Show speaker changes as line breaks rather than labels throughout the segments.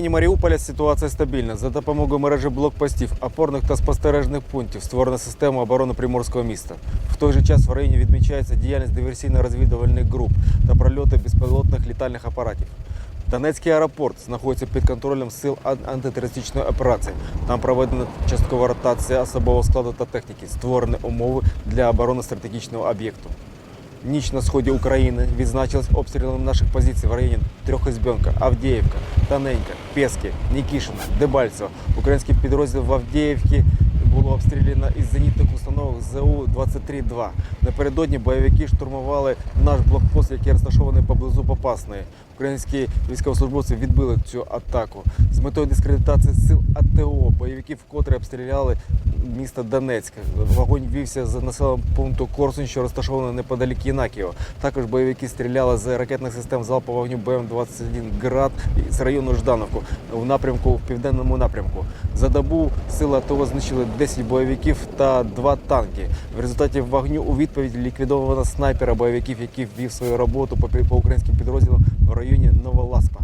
районі Маріуполя ситуація стабільна. За допомогою мережі блокпостів, опорних та спостережних пунктів створена система оборони приморського міста. В той же час в районі відмічається діяльність диверсійно-розвідувальних груп та прольоти безпілотних літальних апаратів. Донецький аеропорт знаходиться під контролем сил антитерористичної операції. Там проведена часткова ротація особового складу та техніки, створені умови для оборони стратегічного об'єкту. Ніч на сході України відзначилась обстрілом наших позицій в районі Трьохізбенка, Авдіївка, Таненька, Пески, Нікішина, Дебальцево. Український підрозділ в Авдіївці було обстріляно із зенітних установок ЗУ-23-2. Напередодні бойовики штурмували наш блокпост, який розташований поблизу Попасної. Українські військовослужбовці відбили цю атаку. З метою дискредитації сил АТО бойовики вкотре обстріляли місто Донецьк. Вогонь вівся з населеного пункту Корсунь, що розташований неподалік Єнакієва. Також бойовики стріляли з ракетних систем залпового вогню БМ-21 «Град» з району Ждановку в напрямку в південному напрямку. За добу сили АТО знищили 10 бойовиків та 2 танки. В результаті вогню у відповідь ліквідовано снайпера бойовиків, який вів свою роботу по українським підрозділам в районі Новоласпа.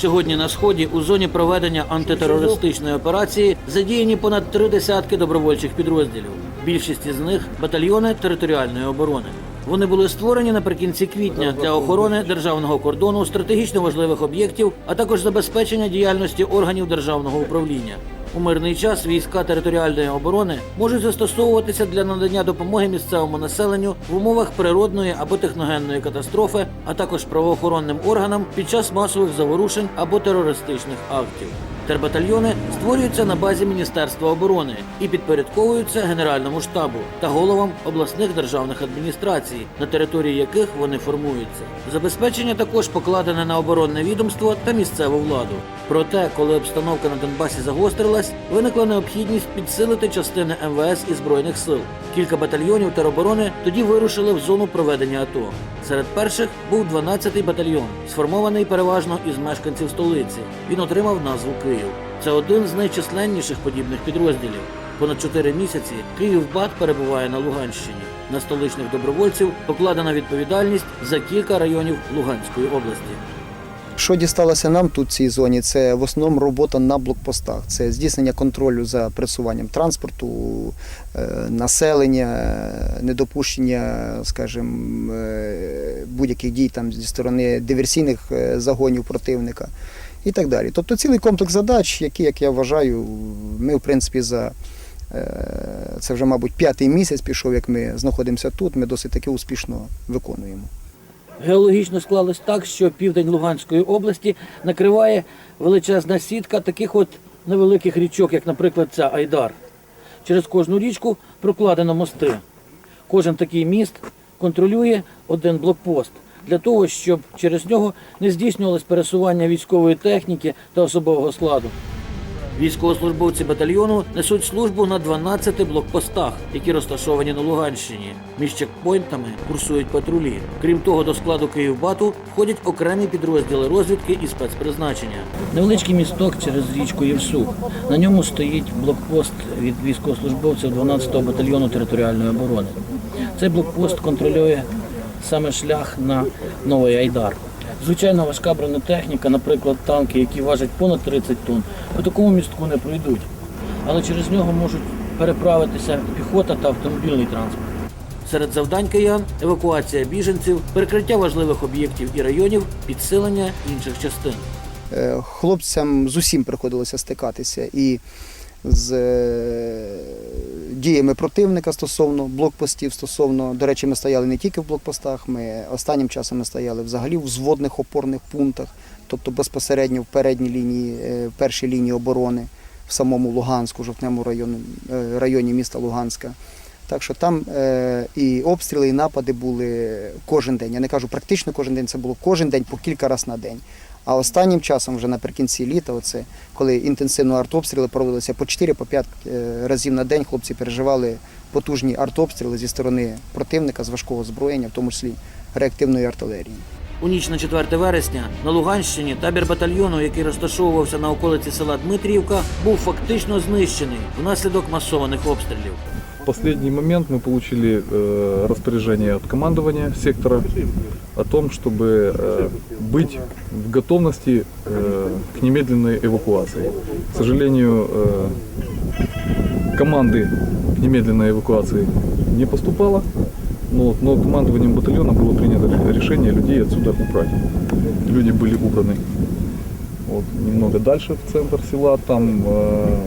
Сьогодні на сході у зоні проведення антитерористичної операції задіяні понад три десятки добровольчих підрозділів. Більшість із них батальйони територіальної оборони. Вони були створені наприкінці квітня для охорони державного кордону, стратегічно важливих об'єктів, а також забезпечення діяльності органів державного управління. У мирний час війська територіальної оборони можуть застосовуватися для надання допомоги місцевому населенню в умовах природної або техногенної катастрофи, а також правоохоронним органам під час масових заворушень або терористичних актів. Тербатальйони створюються на базі Міністерства оборони і підпорядковуються Генеральному штабу та головам обласних державних адміністрацій, на території яких вони формуються. Забезпечення також покладене на оборонне відомство та місцеву владу. Проте, коли обстановка на Донбасі загострилась, виникла необхідність підсилити частини МВС і збройних сил. Кілька батальйонів тероборони тоді вирушили в зону проведення АТО. Серед перших був 12-й батальйон, сформований переважно із мешканців столиці. Він отримав назву Київ. Це один з найчисленніших подібних підрозділів. Понад чотири місяці Київбат перебуває на Луганщині. На столичних добровольців покладена відповідальність за кілька районів Луганської області.
Що дісталося нам тут в цій зоні? Це в основному робота на блокпостах. Це здійснення контролю за пересуванням транспорту, е, населення, недопущення, скажімо, е, будь-яких дій там зі сторони диверсійних е, загонів противника і так далі. Тобто цілий комплекс задач, які, як я вважаю, ми в принципі за е, це вже, мабуть, п'ятий місяць пішов, як ми знаходимося тут. Ми досить таки успішно виконуємо.
Геологічно склалось так, що південь Луганської області накриває величезна сітка таких от невеликих річок, як, наприклад, ця Айдар. Через кожну річку прокладено мости. Кожен такий міст контролює один блокпост для того, щоб через нього не здійснювалось пересування військової техніки та особового складу. Військовослужбовці батальйону несуть службу на 12 блокпостах, які розташовані на Луганщині. Між чекпойнтами курсують патрулі. Крім того, до складу Київбату входять окремі підрозділи розвідки і спецпризначення. Невеличкий місток через річку Євсу. На ньому стоїть блокпост від військовослужбовців 12-го батальйону територіальної оборони. Цей блокпост контролює саме шлях на Новий Айдар. Звичайно, важка бронетехніка, наприклад, танки, які важать понад 30 тонн, по такому містку не пройдуть. Але через нього можуть переправитися піхота та автомобільний транспорт. Серед завдань киян евакуація біженців, перекриття важливих об'єктів і районів, підсилення інших частин.
Е, Хлопцям з усім приходилося стикатися і з е, діями противника стосовно блокпостів. Стосовно, до речі, ми стояли не тільки в блокпостах, ми останнім часом ми стояли взагалі в зводних опорних пунктах, тобто безпосередньо в передній лінії, е, в першій лінії оборони в самому Луганську, жовтневому районі, е, районі міста Луганська. Так що там е, і обстріли, і напади були кожен день. Я не кажу практично кожен день, це було кожен день по кілька разів на день. А останнім часом, вже наприкінці літа, оце, коли інтенсивно артобстріли проводилися по 4-5 е, разів на день, хлопці переживали потужні артобстріли зі сторони противника з важкого озброєння, в тому числі реактивної артилерії.
У ніч на 4 вересня на Луганщині табір батальйону, який розташовувався на околиці села Дмитріївка, був фактично знищений внаслідок масованих обстрілів.
Последний момент мы получили э, распоряжение от командования сектора о том, чтобы э, быть в готовности э, к немедленной эвакуации. К сожалению, э, команды немедленной эвакуации не поступало, но, но командованием батальона было принято решение людей отсюда убрать. Люди были убраны вот, немного дальше в центр села, там э,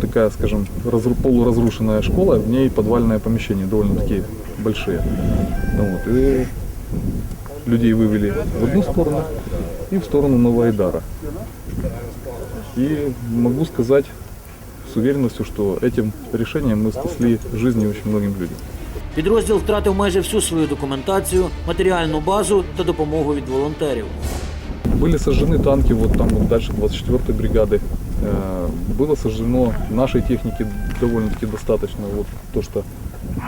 такая, скажем, разру- полуразрушенная школа, в ней подвальное помещение, довольно-таки большие. Ну Вот, и людей вывели в одну сторону и в сторону Новоайдара. И могу сказать с уверенностью, что этим решением мы спасли жизни очень многим людям.
Підрозділ втратив майже всю свою документацію, матеріальну базу та допомогу від волонтерів.
Были сожжены танки вот там вот дальше 24-й бригады. Э, Было сожжено нашей техники довольно-таки достаточно. Вот то, что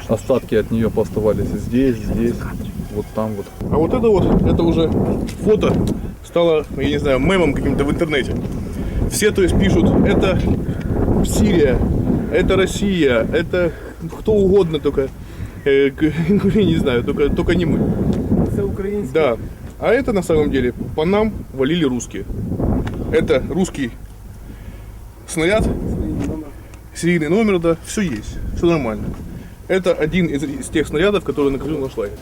остатки от нее пооставались здесь, здесь, вот там вот.
А вот это вот, это уже фото стало, я не знаю, мемом каким-то в интернете. Все, то есть, пишут, это Сирия, это Россия, это кто угодно, только, э, я не знаю, только, только не мы. Да. А это на самом деле по нам валили русские. Это русский снаряд, серийный номер, да, все есть, все нормально. Это один из, из тех снарядов, который накрыл наш лагерь.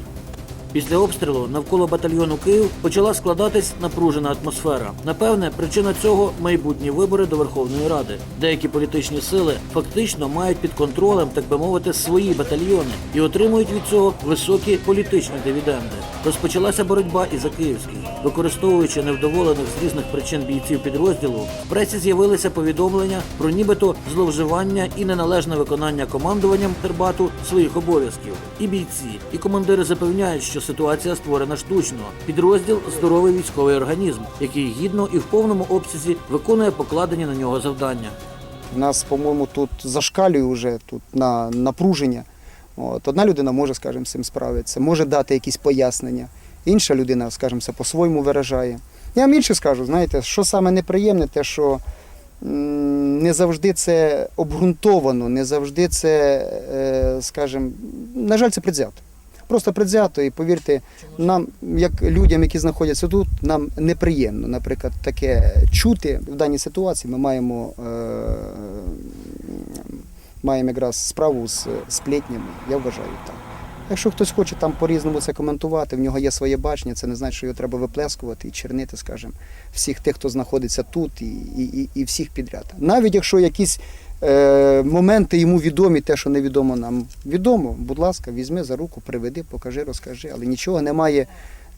Після обстрілу навколо батальйону Київ почала складатись напружена атмосфера. Напевне, причина цього майбутні вибори до Верховної Ради. Деякі політичні сили фактично мають під контролем, так би мовити, свої батальйони і отримують від цього високі політичні дивіденди. Розпочалася боротьба і за київський. Використовуючи невдоволених з різних причин бійців підрозділу, в пресі з'явилися повідомлення про нібито зловживання і неналежне виконання командуванням Тербату своїх обов'язків. І бійці, і командири запевняють, що ситуація створена штучно. Підрозділ здоровий військовий організм, який гідно і в повному обсязі виконує покладені на нього завдання.
У нас, по-моєму, тут зашкалює вже тут на напруження. От, одна людина може, скажімо, з цим справитися, може дати якісь пояснення. Інша людина, скажімо, це по-своєму виражає. Я вам інше скажу, знаєте, що саме неприємне, те, що не завжди це обґрунтовано, не завжди це, е, скажімо, на жаль, це предвзято. Просто предвзято, і повірте, нам, як людям, які знаходяться тут, нам неприємно, наприклад, таке чути в даній ситуації. Ми маємо, е, маємо якраз справу з сплетнями, я вважаю так. Якщо хтось хоче там по-різному це коментувати, в нього є своє бачення, це не значить, що його треба виплескувати і чернити, скажімо, всіх тих, хто знаходиться тут, і, і, і, і всіх підряд. Навіть якщо якісь моменти йому відомі, те, що невідомо нам відомо, будь ласка, візьми за руку, приведи, покажи, розкажи, але нічого немає,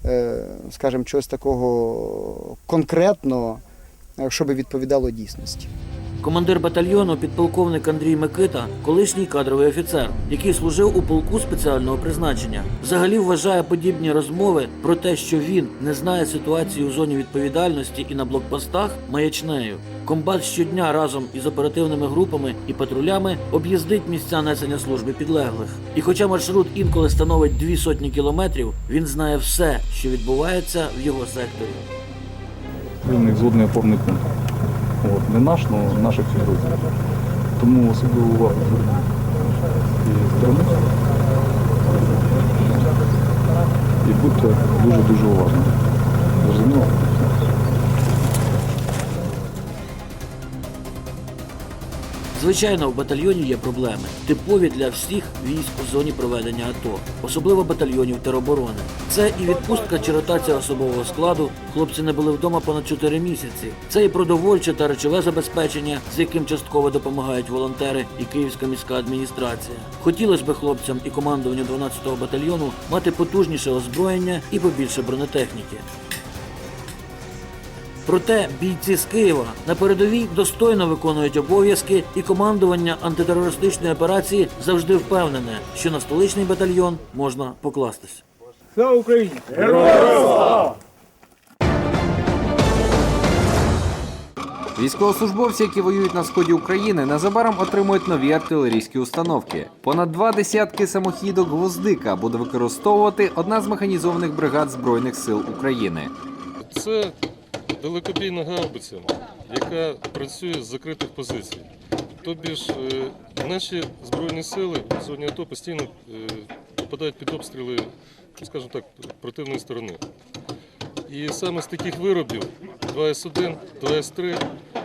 е, скажімо, чогось такого конкретного, щоб що би відповідало дійсності.
Командир батальйону, підполковник Андрій Микита, колишній кадровий офіцер, який служив у полку спеціального призначення, взагалі вважає подібні розмови про те, що він не знає ситуації у зоні відповідальності і на блокпостах маячнею. Комбат щодня разом із оперативними групами і патрулями об'їздить місця несення служби підлеглих. І хоча маршрут інколи становить дві сотні кілометрів, він знає все, що відбувається в його секторі.
Вільний взводний опорний пункт. От, не наш, але наших підрозділів. Тому особливу увагу звернути. І будьте дуже-дуже уважними. Зрозуміло?
Звичайно, в батальйоні є проблеми, типові для всіх військ у зоні проведення АТО, особливо батальйонів тероборони. Це і відпустка чи ротація особового складу. Хлопці не були вдома понад 4 місяці. Це і продовольче та речове забезпечення, з яким частково допомагають волонтери і Київська міська адміністрація. Хотілося б хлопцям і командуванню 12-го батальйону мати потужніше озброєння і побільше бронетехніки. Проте бійці з Києва на передовій достойно виконують обов'язки, і командування антитерористичної операції завжди впевнене, що на столичний батальйон можна покластись.
Військовослужбовці, які воюють на сході України, незабаром отримують нові артилерійські установки. Понад два десятки самохідок гвоздика буде використовувати одна з механізованих бригад Збройних сил України.
Це далекобійна гаубиця, яка працює з закритих позицій. Тобі ж е, наші збройні сили в зоні АТО постійно е, попадають під обстріли, скажімо так, противної сторони. І саме з таких виробів 2С1, 2С3,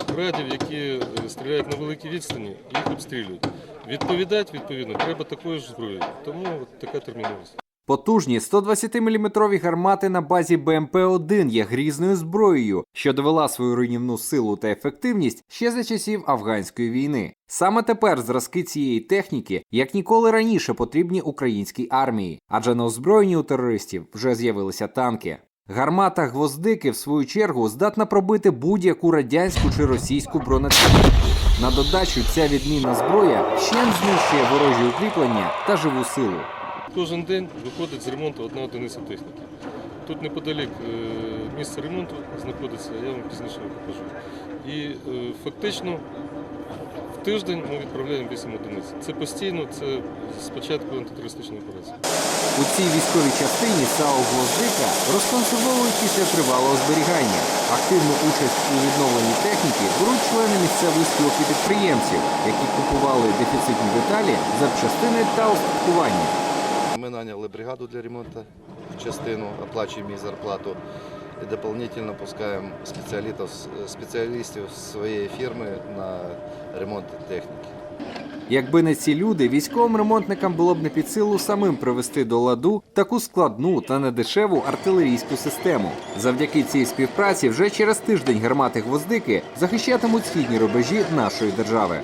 градів, які е, стріляють на великій відстані, їх обстрілюють. Відповідати, відповідно, треба такою ж зброєю. Тому от така терміновість.
Потужні 120-мм гармати на базі БМП-1 є грізною зброєю, що довела свою руйнівну силу та ефективність ще за часів афганської війни. Саме тепер зразки цієї техніки як ніколи раніше потрібні українській армії, адже на озброєнні у терористів вже з'явилися танки. Гармата гвоздики, в свою чергу, здатна пробити будь-яку радянську чи російську бронетехніку. На додачу ця відмінна зброя ще знищує ворожі укріплення та живу силу.
Кожен день виходить з ремонту одна одиниця техніки. Тут неподалік е, місце ремонту знаходиться, я вам пізніше покажу. І е, фактично в тиждень ми відправляємо 8 одиниць. Це постійно, це з початку антитерористичної операції.
У цій військовій частині САУ «Гвоздика» розконсервовують після тривалого зберігання. Активну участь у відновленні техніки беруть члени місцевої спілки підприємців, які купували дефіцитні деталі, запчастини та устаткування.
Ми наняли бригаду для ремонту частину, оплачуємо їй зарплату і дополнительно пускаємо спеціалістів своєї фірми на ремонт техніки.
Якби не ці люди, військовим ремонтникам було б не під силу самим привести до ладу таку складну та недешеву артилерійську систему. Завдяки цій співпраці вже через тиждень гармати гвоздики захищатимуть східні рубежі нашої держави.